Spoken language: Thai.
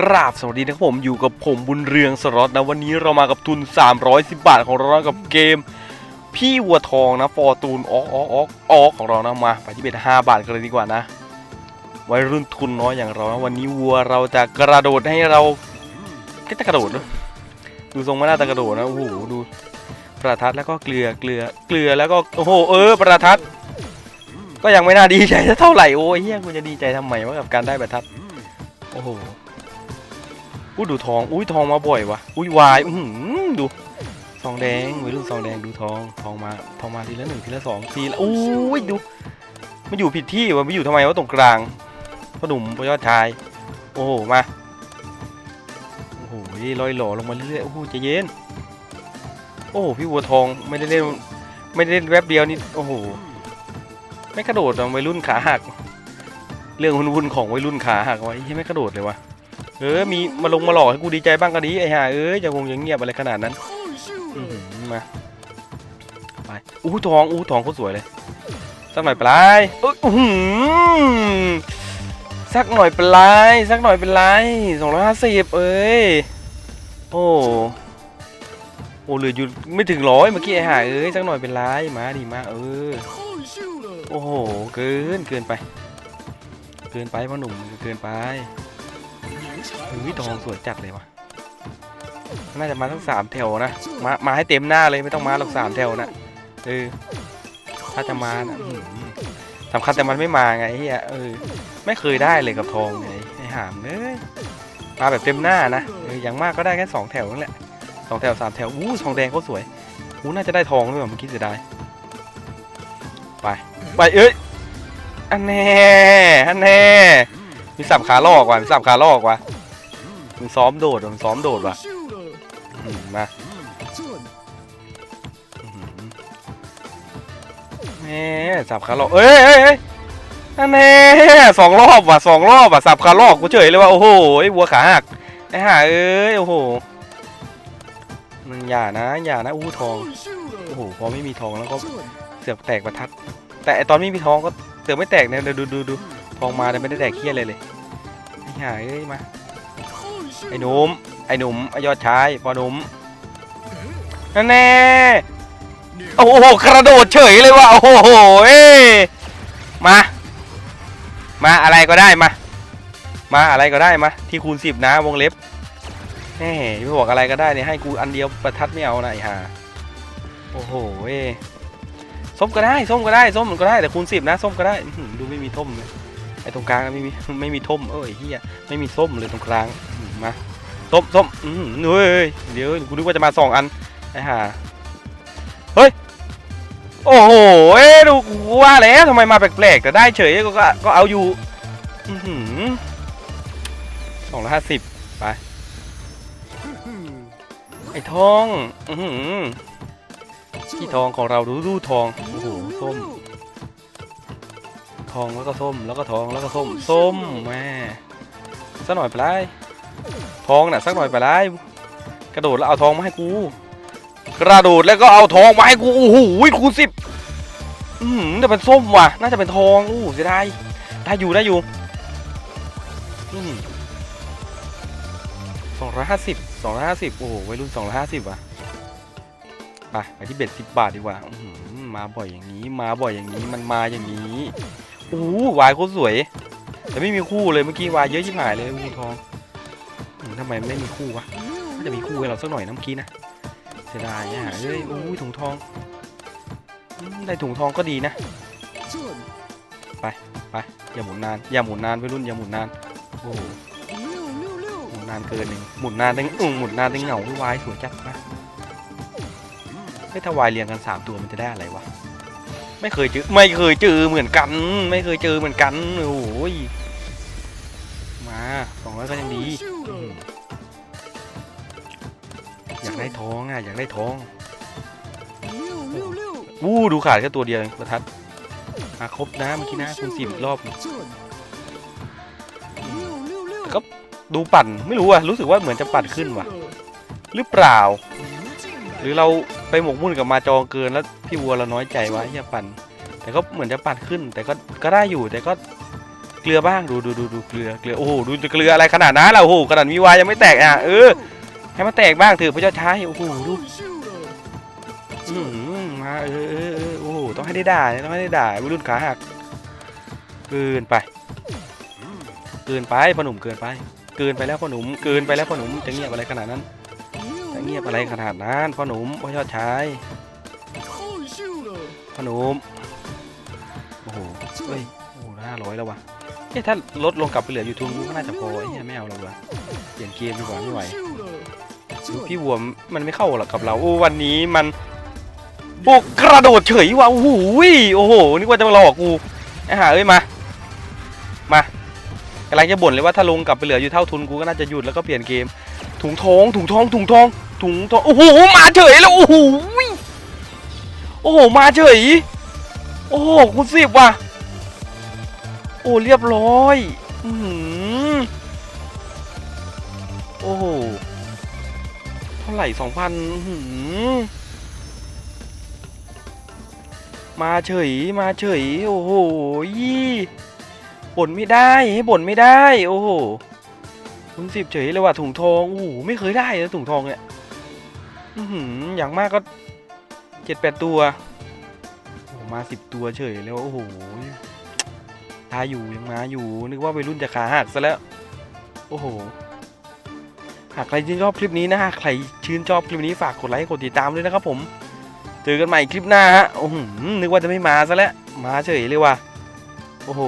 กราบสวัสดีนะครับผมอยู่กับผมบุญเรืองสล็อตนะวันนี้เรามากับทุน 310 บาทของเรากับเกม พี่วัวทองนะฟอร์ตูนออกออกออกออกของเรานะมาไปที่เบ็ด5บาทกันเลยดีกว่านะวัยรุ่นทุนน้อยอย่างเรานะวันนี้วัวเราจะกระโดดให้เราก็จะกระโดดนะดูทรงไม่น่าจะกระโดดนะโอ้โหดูประทัดแล้วก็เกลือเกลือเกลือแล้วก็โอ้โหเออประทัด ก็ยังไม่น่าดีใจเท่าไหร่โอ้ยเฮียกูจะดีใจทำไมวะกับการได้ประทัดโอ้โห อู้ดูทอง อุ้ยทองมาบ่อยวะอุ้ยวายอือหือดูทองแดงวัยรุ่นทองแดงดูทองทองมาทองมาทีละหนึ่งทีละสองทีละอุ้ยดูมันอยู่ผิดที่วะมันอยู่ทำไมวะตรงกลางพ่อหนุ่มพ่อยอดชาย โอ้โหมาโอ้โหลอยหล่อลงมาเรื่อยๆโอ้โหใจเย็นโอ้โหพี่วัวทองไม่ได้เล่นไม่ได้เล่นแวบเดียวนี่โอ้โหไม่กระโดดวัยรุ่นขาหัก เรื่องวุ่นๆของวัยรุ่นขาหักไว้ที่ไม่กระโดดเลยวะ เออ มีมาลงมาหลอกให้กูดีใจบ้างก็ดีไอ้ห่าเอ้ยจะคงยังเงียบอะไรขนาดนั้นมาไปอู้ทองอู้ทองโคตรสวยเลยสักหน่อยปลายเอ้ยอื้อสักหน่อยปลายสักหน่อยเป็นไรสองร้อยห้าสิบเอ้ยโอ้โอ้เหลืออยู่ไม่ถึงร้อยเมื่อกี้ไอ้ห่าเอ้ยสักหน่อยเป็นไรมาดีมาเออโอ้โหเกินเกินไป เกินไปพ่อหนุ่มเกินไป เฮ้ยทองสวยจัดเลยวะน่าจะมาทั้งสามแถวนะ มามาให้เต็มหน้าเลยไม่ต้องมาหรอกสามแถวนะเออถ้าจะมานะสำคัญแต่มันไม่มาไงเฮียเออไม่เคยได้เลยกับทองไงไอ้หามเลยมาแบบเต็มหน้านะเอออย่างมากก็ได้แค่สองแถวนั่นแหละสองแถวสามแถวอู้ทองแดงเขาสวยอู้น่าจะได้ทองด้วยเมื่อกี้เสียดายไปไปเอ้ยอันแน่อันแน่ มีสับขาลอกว่ะมีสับขาลอกว่ะมึงซ้อมโดดมึงซ้อมโดดว่ะมาอื้อหือแม่สับขาลอกเอ้ยเอ้ยเอ้ยอันแน่สองรอบว่ะสองรอบว่ะสับขาลอกกูเฉยเลยว่ะโอ้โหไอ้วัวขาหักไอ้ห่าเอ้ยโอ้โหมึงอย่านะอย่านะอู้ทองโอ้โหพอไม่มีทองแล้วก็เสือกแตกประทัด แต่ตอนไม่มีทองก็เสือกไม่แตกเนี่ยเดี๋ยวดูดูดูทองมาแต่ไม่ได้แตกเคี้ยอะไรเลย ห่าเอ้ยมา ไอ้หนุ่มไอ้หนุ่มไอ้ยอดชายปอหนุ่มนั่นแน่โอ้โหกระโดดเฉยเลยว่ะโอ้โหเอ้ยมา มาอะไรก็ได้มา มาอะไรก็ได้มา ที่คูณสิบนะวงเล็บแหมไม่บอกอะไรก็ได้เนี่ยให้กูอันเดียวประทัดไม่เอานะไอ้ห่าโอ้โหเอ้ยส้มก็ได้ส้มก็ได้ส้มก็ได้แต่คูณสิบนะส้มก็ได้อื้อหือดูไม่มีท่มเลย ไอ้ตรงกลางไม่มีไม่มีท่มเอ้ยเฮียไม่มีส้มเลยตรงกลางอื้อหือมาส้มส้มอืมเฮ้ยเดี๋ยวกูนึกว่าจะมาสองอันไอ้ห่าเฮ้ยโอ้โหเอ้ดูกูว่าแล้วทำไมมาแปลกๆแต่ได้เฉยก็ก็เอาอยู่สองร้อยห้าสิบไปไอ้ทองอือหือที่ทองของเราดูดูทองโอ้โห ทองแล้วก็ส้มแล้วก็ทองแล้วก็ส้มส้มแม่สักหน่อยไปไล่ทองน่ะสักหน่อยไปไล่กระโดดแล้วเอาทองมาให้กู กระโดดแล้วก็เอาทองมาให้กูโอ้โหคูณสิบอืมแต่เป็นส้มว่ะ น่าจะเป็นทองอู้เสียดายได้อยู่ได้อยู่สองร้อยห้าสิบสองร้อยห้าสิบโอ้โหวัยรุ่นสองร้อยห้าสิบว่ะไปไปที่เบ็ดสิบบาทดีกว่าอื้อหือมาบ่อยอย่างนี้ มาบ่อยอย่างนี้มันมาอย่างนี้ อ้วายโคตรสวย แต่ไม่มีคู่เลยเมื่อกี้วายเยอะชิบหายเลยวูทองทำไมไม่มีคู่วะน่าจะมีคู่ให้เราสักหน่อยนะเมื่อกี้นะเสียดายอะเอ้ยโอ้ยถุงทองได้ถุงทองก็ดีนะ ไปไปอย่าหมุนนาน อย่าหมุนนานไปรุ่นอย่าหมุนนานโอ้หมุนนานเกินหนึ่งหมุนนานตั้งอืมหมุนนานตั้งเหงาวายสวยจัดนะเฮ้ยถ้าวายเรียงกันสามตัวมันจะได้อะไรวะ ไม่เคยเจอไม่เคยเจอเหมือนกัน ไม่เคยเจอเหมือนกันโอ้ยมาสองร้อยก็ยังดีอืมอยากได้ทองอะอยากได้ทองวู้ดูขาดแค่ตัวเดียวเองประทัดมาครบนะเมื่อกี้นะคุณสิบรอบแต่ก็ดูปั่นไม่รู้อะรู้สึกว่าเหมือนจะปั่นขึ้นว่ะ หรือเปล่า หรือเราไปหมกมุ่นกับมาจองเกินแล้วพี่วัวเราน้อยใจวะอย่าปั่น แต่ก็เหมือนจะปัดขึ้น แต่ก็ก็ได้อยู่แต่ก็เกลือบ้างดูดูดูดูเกลือเกลือโอ้โหดูจะเกลืออะไรขนาดนั้นล่ะโอ้โหขนาดมีวายยังไม่แตกอะเออให้มันแตกบ้างเถอะพระเจ้าชายโอ้โหดูอืมมาเออเออเออโอ้โหต้องให้ได้ด่าเนี่ยต้องให้ได้ด่าวัยรุ่นขาหักเกินไป เกินไปพ่อหนุ่มเกินไป เกินไปแล้วพ่อหนุ่มเกินไปแล้วพ่อหนุ่มจะเงียบอะไรขนาดนั้น เงียบอะไรขนาดนั้นพ่อหนุ่มพ่อยอดชายพ่อหนุ่มโอ้โหเฮ้ยโอ้โหห้าร้อยแล้ววะเอ๊ะถ้าลดลงกลับไปเหลืออยูทูบก็น่าจะพอไอ้เหี้ยไม่เอาแล้ววะเปลี่ยนเกมดีกว่าไม่ไหวพี่วัวมันไม่เข้าหรอกกับเราโอ้วันนี้มันโอ้กระโดดเฉยว่ะโอ้โหโอ้โหนึกว่าจะมาหลอกกูไอ้ห่าเอ้ยมา มากำลังจะบ่นเลยว่าถ้าลงกลับไปเหลืออยู่เท่าทุนกูก็น่าจะหยุดแล้วก็เปลี่ยนเกม ถุงทองถุงทองถุงทองถุงทองโอ้โหมาเฉยแล้วโอ้โหโอ้โหมาเฉยโอ้โหคุณสิบว่ะโอ้เรียบร้อยอือหือโอ้โหเท่าไหร่สองพันมาเฉยมาเฉยโอ้โหยี่บ่นไม่ได้ให้บ่นไม่ได้ โอ้โห คุณสิบเฉยเลยว่ะถุงทองโอ้โหไม่เคยได้นะถุงทองเนี่ยอือหืออย่างมากก็เจ็ดแปดตัวโอ้มาสิบตัวเฉยแล้วโอ้โหตายอยู่ยังมาอยู่ นึกว่าวัยรุ่นจะขาหักซะแล้ว โอ้โห หากใครชื่นชอบคลิปนี้นะฮะใครชื่นชอบคลิปนี้ฝากกดไลค์กดติดตามด้วยนะครับผม เจอกันใหม่คลิปหน้าฮะโอ้โหนึกว่าจะไม่มาซะแล้ว มาเฉยเลยว่ะ โอ้โห